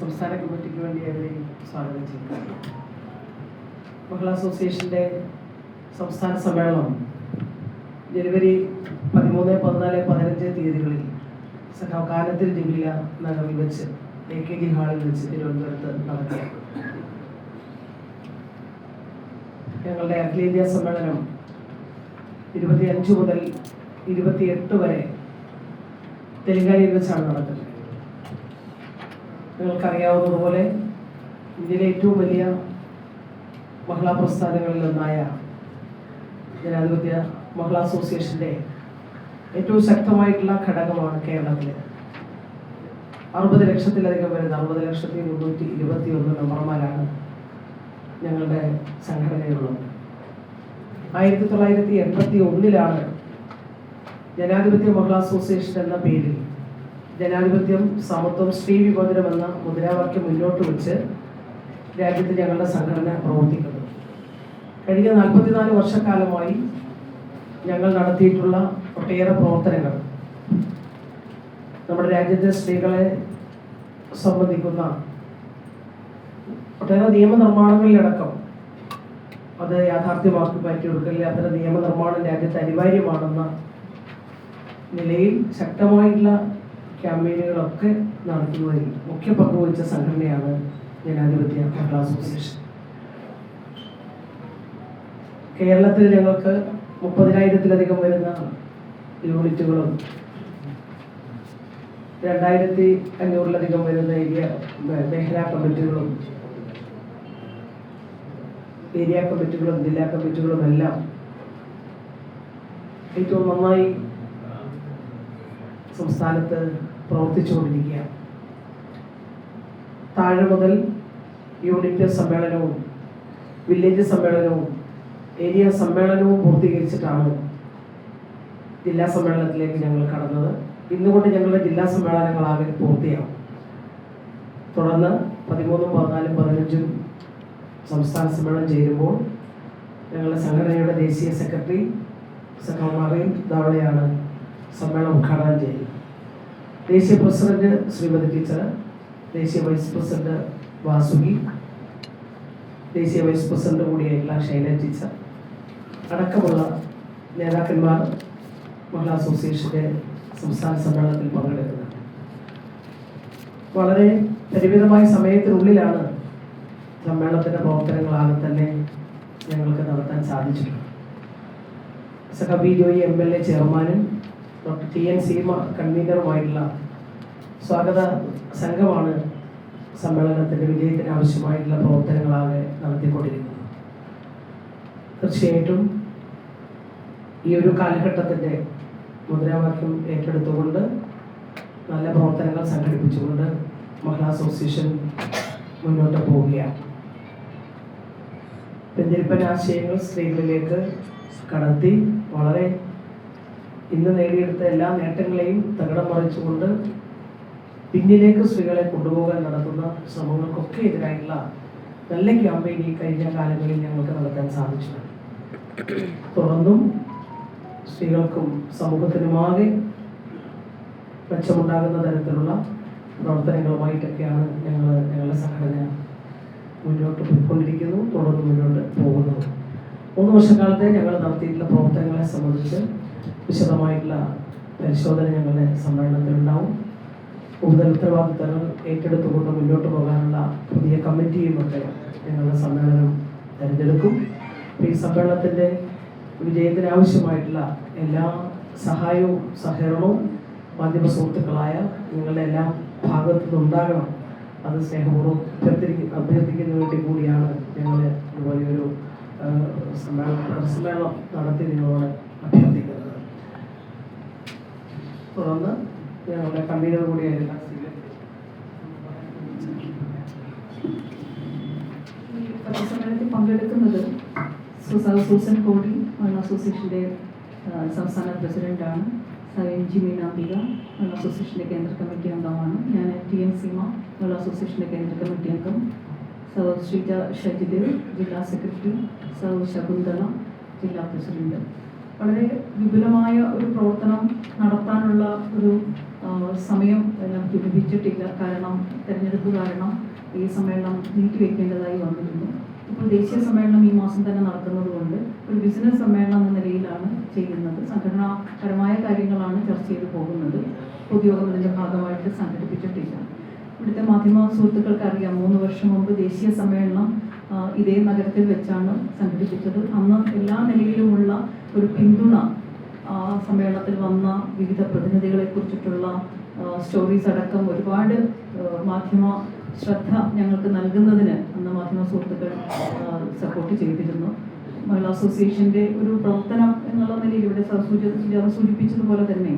സംസ്ഥാന കമ്മിറ്റിക്ക് വേണ്ടി അവരെയും സ്വാഗതം ചെയ്യുന്നു മഹിളാ അസോസിയേഷന്റെ സംസ്ഥാന സമ്മേളനം ജനുവരി പതിമൂന്ന് പതിനാല് പതിനഞ്ച് തീയതികളിൽ സഖാവ് കാലത്തിൽ ജമീല നഗറിൽ വെച്ച് എ കെ ജി ഹാളിൽ വെച്ച് തിരുവനന്തപുരത്ത് നടത്തി. ഞങ്ങളുടെ അഖിലേന്ത്യാ സമ്മേളനം ഇരുപത്തിയഞ്ച് മുതൽ ഇരുപത്തിയെട്ട് വരെ തെലങ്കാനയിൽ വെച്ചാണ് നടക്കുന്നത്. നിങ്ങൾക്കറിയാവുന്നതുപോലെ ഇന്ത്യയിലെ ഏറ്റവും വലിയ മഹിളാ പ്രസ്ഥാനങ്ങളിൽ ഒന്നായ ജനാധിപത്യ മഹിളാ അസോസിയേഷന്റെ ഏറ്റവും ശക്തമായിട്ടുള്ള ഘടകമാണ് കേരളത്തിൽ അറുപത് ലക്ഷത്തിലധികം വരുന്ന അറുപത് ലക്ഷത്തി മുന്നൂറ്റി ഇരുപത്തി ഒന്ന് മെമ്പർമാരാണ് ഞങ്ങളുടെ സംഘടനയുള്ളത് ആയിരത്തി തൊള്ളായിരത്തി എൺപത്തി ഒന്നിലാണ് ജനാധിപത്യ മഹിളാ അസോസിയേഷൻ എന്ന പേരിൽ ജനാധിപത്യം സമത്വം സ്ത്രീ വിഭജനം എന്ന മുദ്രാവാക്യം മുന്നോട്ട് വെച്ച് രാജ്യത്ത് ഞങ്ങളുടെ സംഘടന പ്രവർത്തിക്കുന്നത് കഴിഞ്ഞ നാൽപ്പത്തിനാല് വർഷക്കാലമായി ഞങ്ങൾ നടത്തിയിട്ടുള്ള ഒട്ടേറെ പ്രവർത്തനങ്ങൾ. നമ്മുടെ രാജ്യത്തെ സ്ത്രീകളെ സംബന്ധിക്കുന്ന ഒട്ടേറെ നിയമനിർമ്മാണങ്ങളിലടക്കം അത് യാഥാർത്ഥ്യമാക്കി മാറ്റിയെടുക്കലിൽ അത്തരം നിയമനിർമ്മാണം രാജ്യത്ത് അനിവാര്യമാണെന്ന നിലയിൽ ശക്തമായിട്ടുള്ള ക്യാമ്പയിനുകളൊക്കെ നടത്തുന്നതിൽ മുഖ്യ പങ്കുവച്ച സംഘടനയാണ് ജനാധിപത്യ കേരള അസോസിയേഷൻ. കേരളത്തിൽ ഞങ്ങൾക്ക് മുപ്പതിനായിരത്തിലധികം വരുന്ന യൂണിറ്റുകളും രണ്ടായിരത്തി അഞ്ഞൂറിലധികം വരുന്ന ഏരിയ മേഖലാ കമ്മിറ്റികളും ഏരിയ കമ്മിറ്റികളും ജില്ലാ കമ്മിറ്റികളും എല്ലാം ഏറ്റവും നന്നായി സംസ്ഥാനത്ത് പ്രവർത്തിച്ചുകൊണ്ടിരിക്കുകയാണ്. താഴെ മുതൽ യൂണിറ്റ് സമ്മേളനവും വില്ലേജ് സമ്മേളനവും ഏരിയ സമ്മേളനവും പൂർത്തീകരിച്ചിട്ടാണ് ജില്ലാ സമ്മേളനത്തിലേക്ക് ഞങ്ങൾ കടന്നത്. ഇന്നുകൊണ്ട് ഞങ്ങളുടെ ജില്ലാ സമ്മേളനങ്ങൾ സമ്മേളനങ്ങളാകെ പൂർത്തിയാവും. തുടർന്ന് പതിമൂന്നും പതിനാലും പതിനഞ്ചും സംസ്ഥാന സമ്മേളനം ചേരുമ്പോൾ ഞങ്ങളുടെ സംഘടനയുടെ ദേശീയ സെക്രട്ടറി സഖാമാറിയും ധാവളയാണ് സമ്മേളനം ഉദ്ഘാടനം ചെയ്യുന്നത്. ദേശീയ പ്രസിഡന്റ് ശ്രീമതി ടീച്ചർ ദേശീയ വൈസ് പ്രസിഡന്റ് വാസുകി ദേശീയ വൈസ് പ്രസിഡന്റ് കൂടിയായിട്ടുള്ള ഷൈല ടീച്ചർ അടക്കമുള്ള നേതാക്കന്മാർ മഹിളാ അസോസിയേഷന്റെ സംസ്ഥാന സമ്മേളനത്തിൽ പങ്കെടുക്കുന്നത് വളരെ പരിമിതമായ സമയത്തിനുള്ളിലാണ് സമ്മേളനത്തിന്റെ പ്രവർത്തനങ്ങളാകെ തന്നെ ഞങ്ങൾക്ക് നടത്താൻ സാധിച്ചിട്ടുള്ളത്. സഖബി ജോയി എം എൽ എ ചെയർമാനും ഡോക്ടർ ടി എൻ സീമ കൺവീനറുമായിട്ടുള്ള സ്വാഗത സംഘമാണ് സമ്മേളനത്തിന്റെ വിജയത്തിന് ആവശ്യമായിട്ടുള്ള പ്രവർത്തനങ്ങളാകെ നടത്തിക്കൊണ്ടിരിക്കുന്നത്. തീർച്ചയായിട്ടും ഈ ഒരു കാലഘട്ടത്തിന്റെ മുദ്രാവാക്യം ഏറ്റെടുത്തുകൊണ്ട് നല്ല പ്രവർത്തനങ്ങൾ സംഘടിപ്പിച്ചുകൊണ്ട് മഹിളാ അസോസിയേഷൻ മുന്നോട്ട് പോവുകയാണ്. പിന്തിരിപ്പൻ ആശയങ്ങൾ സ്ത്രീകളിലേക്ക് കടത്തി വളരെ ഇന്ന് നേടിയെടുത്ത എല്ലാ നേട്ടങ്ങളെയും തകിടം മറിച്ചുകൊണ്ട് പിന്നിലേക്ക് സ്ത്രീകളെ കൊണ്ടുപോകാൻ നടത്തുന്ന ശ്രമങ്ങൾക്കൊക്കെ എതിരായിട്ടുള്ള നല്ല ക്യാമ്പയിൻ ഈ കഴിഞ്ഞ കാലങ്ങളിൽ ഞങ്ങൾക്ക് നടത്താൻ സാധിച്ചിട്ടുണ്ട്. തുടർന്നും സ്ത്രീകൾക്കും സമൂഹത്തിനുമാകെ മെച്ചമുണ്ടാകുന്ന തരത്തിലുള്ള പ്രവർത്തനങ്ങളുമായിട്ടൊക്കെയാണ് ഞങ്ങൾ ഞങ്ങളുടെ സംഘടന മുന്നോട്ട് പോയിക്കൊണ്ടിരിക്കുന്നു തുടർന്ന് മുന്നോട്ട് പോകുന്നത്. മൂന്ന് വർഷക്കാലത്തെ ഞങ്ങൾ നടത്തിയിട്ടുള്ള പ്രവർത്തനങ്ങളെ സംബന്ധിച്ച് വിശദമായിട്ടുള്ള പരിശോധന ഞങ്ങളുടെ സമ്മേളനത്തിലുണ്ടാവും. കൂടുതൽ ഉത്തരവാദിത്തങ്ങൾ ഏറ്റെടുത്തുകൊണ്ട് മുന്നോട്ട് പോകാനുള്ള പുതിയ കമ്മിറ്റിയും ഒക്കെ ഞങ്ങളുടെ സമ്മേളനം തിരഞ്ഞെടുക്കും. ഈ സമ്മേളനത്തിന്റെ വിജയത്തിന് ആവശ്യമായിട്ടുള്ള എല്ലാ സഹായവും സഹകരണവും മാധ്യമ സുഹൃത്തുക്കളായ നിങ്ങളുടെ എല്ലാ ഭാഗത്തു നിന്നുണ്ടാകണം. അത് സ്നേഹപൂർവം അഭ്യർത്ഥിക്കുന്ന അഭ്യർത്ഥിക്കുന്നതിന് വേണ്ടി കൂടിയാണ് ഞങ്ങൾ ഇതുപോലെയൊരു സമ്മേളനം നടത്തി നിങ്ങളോട് അഭ്യർത്ഥിക്കുന്നത്. തുടർന്ന് ഞങ്ങളുടെ കൺവീനർ കൂടിയായിരുന്ന പത്രസമ്മേളനത്തിൽ പങ്കെടുക്കുന്നത് സുസാ സൂസൻ കോടി മഹിളാ അസോസിയേഷന്റെ സംസ്ഥാന പ്രസിഡന്റാണ്. സർ എൻ ജി മീനാംബിക മഹിളാ അസോസിയേഷന്റെ കേന്ദ്ര കമ്മിറ്റി അംഗമാണ്. ഞാൻ ടി എം സീമ മഹിളാ അസോസിയേഷന്റെ കേന്ദ്ര കമ്മിറ്റി അംഗം. സർ ശ്രീജ ഷജിദേവ് ജില്ലാ സെക്രട്ടറി ശകുന്തള ജില്ലാ പ്രസിഡന്റ്. വളരെ വിപുലമായ ഒരു പ്രവർത്തനം നടത്താനുള്ള ഒരു സമയം നമുക്ക് ലഭിച്ചിട്ടില്ല. കാരണം തെരഞ്ഞെടുപ്പ് കാരണം ഈ സമ്മേളനം നീട്ടിവെക്കേണ്ടതായി വന്നിരുന്നു. ഇപ്പോൾ ദേശീയ സമ്മേളനം ഈ മാസം തന്നെ നടക്കുന്നത് കൊണ്ട് ഒരു ബിസിനസ് സമ്മേളനം എന്ന നിലയിലാണ് ചെയ്യുന്നത്. സംഘടനാപരമായ കാര്യങ്ങളാണ് ചർച്ച ചെയ്തു പോകുന്നത്. പൊതുയോഗം ഇതിന്റെ ഭാഗമായിട്ട് സംഘടിപ്പിച്ചിട്ടില്ല. ഇവിടുത്തെ മാധ്യമ സുഹൃത്തുക്കൾക്ക് അറിയാം മൂന്ന് വർഷം മുമ്പ് ദേശീയ സമ്മേളനം ഇതേ നഗരത്തിൽ വെച്ചാണ് സംഘടിപ്പിച്ചത്. അന്ന് എല്ലാ നിലയിലുമുള്ള ഒരു പിന്തുണ സമ്മേളനത്തിൽ വന്ന വിവിധ പ്രതിനിധികളെ കുറിച്ചിട്ടുള്ള സ്റ്റോറീസ് അടക്കം ഒരുപാട് മാധ്യമ ശ്രദ്ധ ഞങ്ങൾക്ക് നൽകുന്നതിന് അന്ന് മാധ്യമ സുഹൃത്തുക്കൾ സപ്പോർട്ട് ചെയ്തിരുന്നു. മഹിളാ അസോസിയേഷന്റെ ഒരു പ്രവർത്തനം എന്നുള്ള നിലയിൽ ഇവിടെ സൂചിപ്പിച്ചതുപോലെ തന്നെ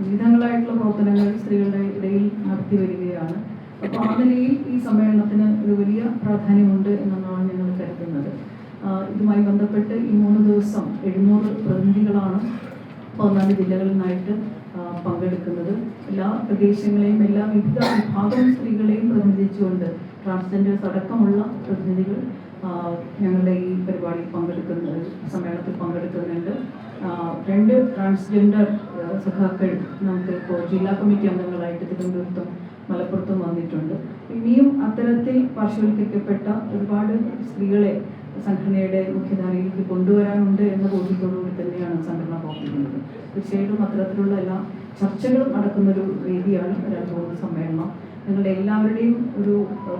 വിവിധങ്ങളായിട്ടുള്ള പ്രവർത്തനങ്ങൾ സ്ത്രീകളുടെ ഇടയിൽ നടത്തി വരികയാണ്. അപ്പോൾ ഈ സമ്മേളനത്തിന് ഒരു വലിയ പ്രാധാന്യമുണ്ട് എന്നാണ് ഞങ്ങൾ കരുതുന്നത്. ഇതുമായി ബന്ധപ്പെട്ട് ഈ മൂന്ന് ദിവസം എഴുന്നൂറ് പ്രതിനിധികളാണ് പതിനാല് ജില്ലകളിൽ നിന്നായിട്ട് പങ്കെടുക്കുന്നത്. എല്ലാ പ്രദേശങ്ങളെയും എല്ലാ വിവിധ വിഭാഗം സ്ത്രീകളെയും പ്രതിനിധിച്ചുകൊണ്ട് ട്രാൻസ്ജെൻഡേഴ്സ് അടക്കമുള്ള പ്രതിനിധികൾ ഞങ്ങളുടെ ഈ പരിപാടി പങ്കെടുക്കുന്നത് സമ്മേളനത്തിൽ പങ്കെടുക്കുന്നുണ്ട്. രണ്ട് ട്രാൻസ്ജെൻഡർ സഖാക്കൾ നമുക്ക് ഇപ്പോൾ ജില്ലാ കമ്മിറ്റി അംഗങ്ങളായിട്ട് തിരുവനന്തപുരത്തും മലപ്പുറത്തും വന്നിട്ടുണ്ട്. ഇനിയും അത്തരത്തിൽ പാർശ്വവൽക്കരിക്കപ്പെട്ട ഒരുപാട് സ്ത്രീകളെ സംഘടനയുടെ മുഖ്യധാരയിലേക്ക് കൊണ്ടുവരാനുണ്ട് എന്ന ബോധ്യത്തോടുകൂടി തന്നെയാണ് സംഘടന പ്രവർത്തിക്കുന്നത്. തീർച്ചയായിട്ടും അത്തരത്തിലുള്ള എല്ലാ ചർച്ചകളും നടക്കുന്നൊരു വേദിയാണ് വരാൻ പോകുന്ന സമ്മേളനം. നിങ്ങളുടെ എല്ലാവരുടെയും ഒരു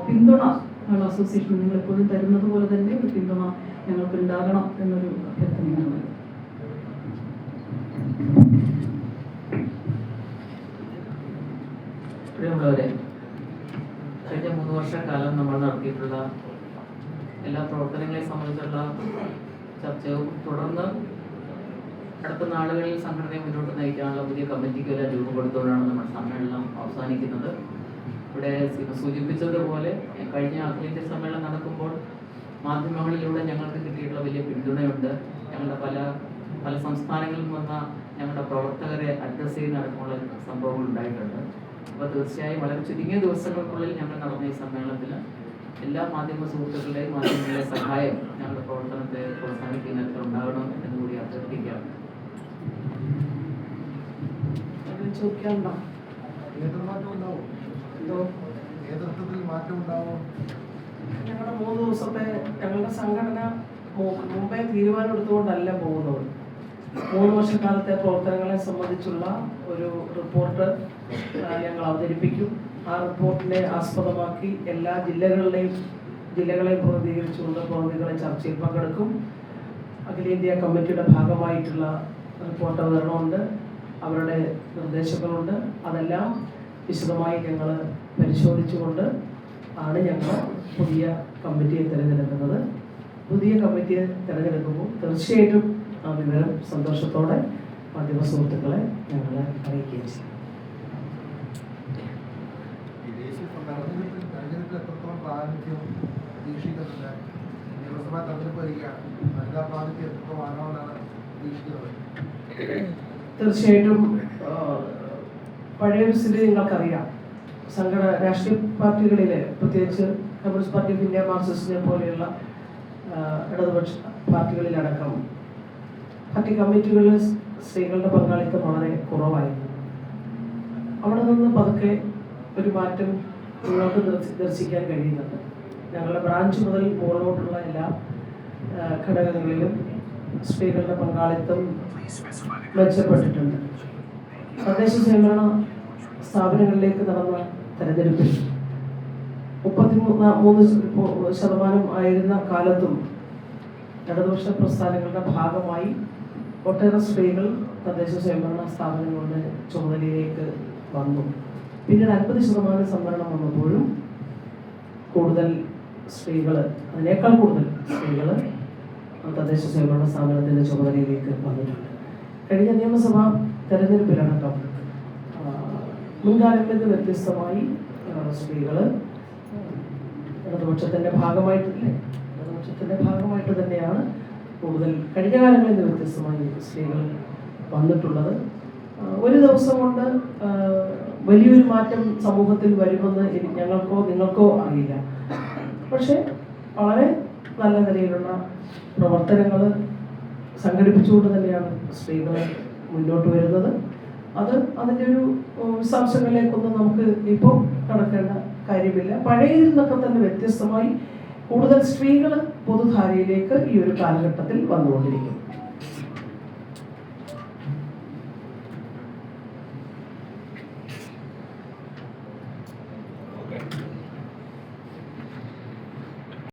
പിന്തുണ ഞങ്ങൾ അസോസിയേഷൻ നിങ്ങൾ എപ്പോഴും തരുന്നത് പോലെ തന്നെ ഒരു പിന്തുണ ഞങ്ങൾക്ക് ഉണ്ടാകണം എന്നൊരു അഭ്യർത്ഥനയാണ് പ്രിയമുള്ളവരെ കഴിഞ്ഞ മൂന്ന് വർഷക്കാലം നമ്മൾ നടത്തിയിട്ടുള്ള എല്ലാ പ്രവർത്തനങ്ങളെ സംബന്ധിച്ചുള്ള ചർച്ചയും തുടർന്ന് അടുത്ത നാളുകളിൽ സംഘടനയെ മുന്നോട്ട് നയിക്കാനുള്ള പുതിയ കമ്മിറ്റിക്ക് എല്ലാം രൂപം കൊടുത്തുകൊണ്ടാണ് നമ്മൾ സമ്മേളനം അവസാനിക്കുന്നത്. ഇവിടെ സൂചിപ്പിച്ചതുപോലെ കഴിഞ്ഞ അഖിലേന്ത്യാ സമ്മേളനം നടക്കുമ്പോൾ മാധ്യമങ്ങളിലൂടെ ഞങ്ങൾക്ക് കിട്ടിയിട്ടുള്ള വലിയ പിന്തുണയുണ്ട്. ഞങ്ങളുടെ പല പല സംസ്ഥാനങ്ങളിൽ വന്ന ഞങ്ങളുടെ പ്രവർത്തകരെ അഡ്രസ്സ് ചെയ്യുന്ന അടക്കമുള്ള സംഭവങ്ങൾ ഉണ്ടായിട്ടുണ്ട്. അപ്പോൾ തീർച്ചയായും വളരെ ചുരുങ്ങിയ ദിവസങ്ങൾക്കുള്ളിൽ ഞങ്ങൾ നടന്ന ഈ സമ്മേളനത്തിൽ എല്ലാ മാധ്യമ സുഹൃത്തുക്കളുടെയും മാധ്യമങ്ങളുടെ സഹായം ഞങ്ങളുടെ പ്രവർത്തനത്തെ പ്രോത്സാഹിപ്പിക്കുന്നതിൽ ഉണ്ടാകണം എന്ന് കൂടി അഭ്യർത്ഥിക്കാം. നേതൃത്വത്തിൽ മാറ്റം ഉണ്ടാവും ഞങ്ങളുടെ മൂന്ന് ദിവസത്തെ ഞങ്ങളുടെ സംഘടന മുമ്പേ തീരുമാനം എടുത്തുകൊണ്ടല്ല പോകുന്നത്. മൂന്ന് വർഷക്കാലത്തെ പ്രവർത്തനങ്ങളെ സംബന്ധിച്ചുള്ള ഒരു റിപ്പോർട്ട് ഞങ്ങൾ അവതരിപ്പിക്കും. ആ റിപ്പോർട്ടിനെ ആസ്പദമാക്കി എല്ലാ ജില്ലകളിലെയും ജില്ലകളെ പ്രതികരിച്ചുകൊണ്ട് പ്രതിനിധികളെ ചർച്ചയിൽ പങ്കെടുക്കും. അഖിലേന്ത്യാ കമ്മിറ്റിയുടെ ഭാഗമായിട്ടുള്ള റിപ്പോർട്ട് അവതരണമുണ്ട്. അവരുടെ നിർദ്ദേശങ്ങളുണ്ട്. അതെല്ലാം വിശദമായി ഞങ്ങൾ പരിശോധിച്ചുകൊണ്ട് ആണ് ഞങ്ങൾ പുതിയ കമ്മിറ്റിയെ തിരഞ്ഞെടുക്കുന്നത്. പുതിയ കമ്മിറ്റിയെ തിരഞ്ഞെടുക്കുമ്പോൾ തീർച്ചയായിട്ടും ആ വിവരം സന്തോഷത്തോടെ മാധ്യമ സുഹൃത്തുക്കളെ ഞങ്ങൾ അറിയിക്കുകയും ചെയ്യും ഈ ദേശീയ തെരഞ്ഞെടുപ്പിൽ തെരഞ്ഞെടുപ്പിൽ എത്രത്തോളം പ്രാതിനിധ്യം പ്രതീക്ഷിക്കുന്നുണ്ട് നിയമസഭാ തെരഞ്ഞെടുപ്പ് വരികയാണ് വനിതാ പ്രാതിനിധ്യം എത്രത്തോളം ആകണമെന്നാണ് പ്രതീക്ഷിക്കുന്നത്? തീർച്ചയായിട്ടും പഴയൊരു സ്ഥിതി നിങ്ങൾക്കറിയാം. സംഘടന രാഷ്ട്രീയ പാർട്ടികളിലെ പ്രത്യേകിച്ച് കമ്മ്യൂണിസ്റ്റ് പാർട്ടി ഓഫ് ഇന്ത്യ മാർക്സിസ്റ്റിനെ പോലെയുള്ള ഇടതുപക്ഷ പാർട്ടികളിലടക്കം പാർട്ടി കമ്മിറ്റികളിൽ സ്ത്രീകളുടെ പങ്കാളിത്തം വളരെ കുറവായിരുന്നു. അവിടെ നിന്ന് പതുക്കെ ഒരു മാറ്റം ദർശി- ദർശിക്കാൻ കഴിയുന്നുണ്ട്. ഞങ്ങളുടെ ബ്രാഞ്ച് മുതൽ മുകളിലോട്ടുള്ള എല്ലാ ഘടകങ്ങളിലും സ്ത്രീകളുടെ പങ്കാളിത്തം മെച്ചപ്പെട്ടിട്ടുണ്ട്. തദ്ദേശ സ്വയംഭരണ സ്ഥാപനങ്ങളിലേക്ക് നടന്ന തെരഞ്ഞെടുപ്പിൽ മുപ്പത്തിമൂന്ന് മൂന്ന് ശതമാനം ആയിരുന്ന കാലത്തും ഇടതുപക്ഷ പ്രസ്ഥാനങ്ങളുടെ ഭാഗമായി ഒട്ടേറെ സ്ത്രീകൾ തദ്ദേശ സ്വയംഭരണ സ്ഥാപനങ്ങളുടെ ചുമതലയിലേക്ക് വന്നു. പിന്നീട് അൻപത് ശതമാനം സംവരണം വന്നപ്പോഴും കൂടുതൽ സ്ത്രീകൾ അതിനേക്കാൾ കൂടുതൽ സ്ത്രീകൾ തദ്ദേശ സ്വയംഭരണ സ്ഥാപനത്തിന്റെ ചുമതലയിലേക്ക് വന്നിട്ടുണ്ട്. കഴിഞ്ഞ നിയമസഭ തെരഞ്ഞെടുപ്പിലടക്കം മുൻകാലങ്ങളിൽ നിന്ന് വ്യത്യസ്തമായി സ്ത്രീകൾ ഇടതുപക്ഷത്തിന്റെ ഭാഗമായിട്ടില്ലേ ഇടതുപക്ഷത്തിന്റെ ഭാഗമായിട്ട് തന്നെയാണ് കൂടുതൽ കഴിഞ്ഞ കാലങ്ങളിൽ നിന്ന് വ്യത്യസ്തമായി സ്ത്രീകൾ വന്നിട്ടുള്ളത്. ഒരു ദിവസം കൊണ്ട് വലിയൊരു മാറ്റം സമൂഹത്തിൽ വരുമെന്ന് ഞങ്ങൾക്കോ നിങ്ങൾക്കോ അറിയില്ല. പക്ഷേ വളരെ നല്ല നിലയിലുള്ള പ്രവർത്തനങ്ങൾ സംഘടിപ്പിച്ചുകൊണ്ട് തന്നെയാണ് സ്ത്രീകൾ മുന്നോട്ട് വരുന്നത്. അത് അതിന്റെ ഒരു വിശാംശങ്ങളിലേക്കൊന്നും നമുക്ക് ഇപ്പോൾ കടക്കേണ്ട കാര്യമില്ല. പഴയതിൽ നിന്നൊക്കെ തന്നെ വ്യത്യസ്തമായി കൂടുതൽ സ്ത്രീകൾ പൊതുധാരയിലേക്ക് ഈ ഒരു കാലഘട്ടത്തിൽ വന്നുകൊണ്ടിരിക്കും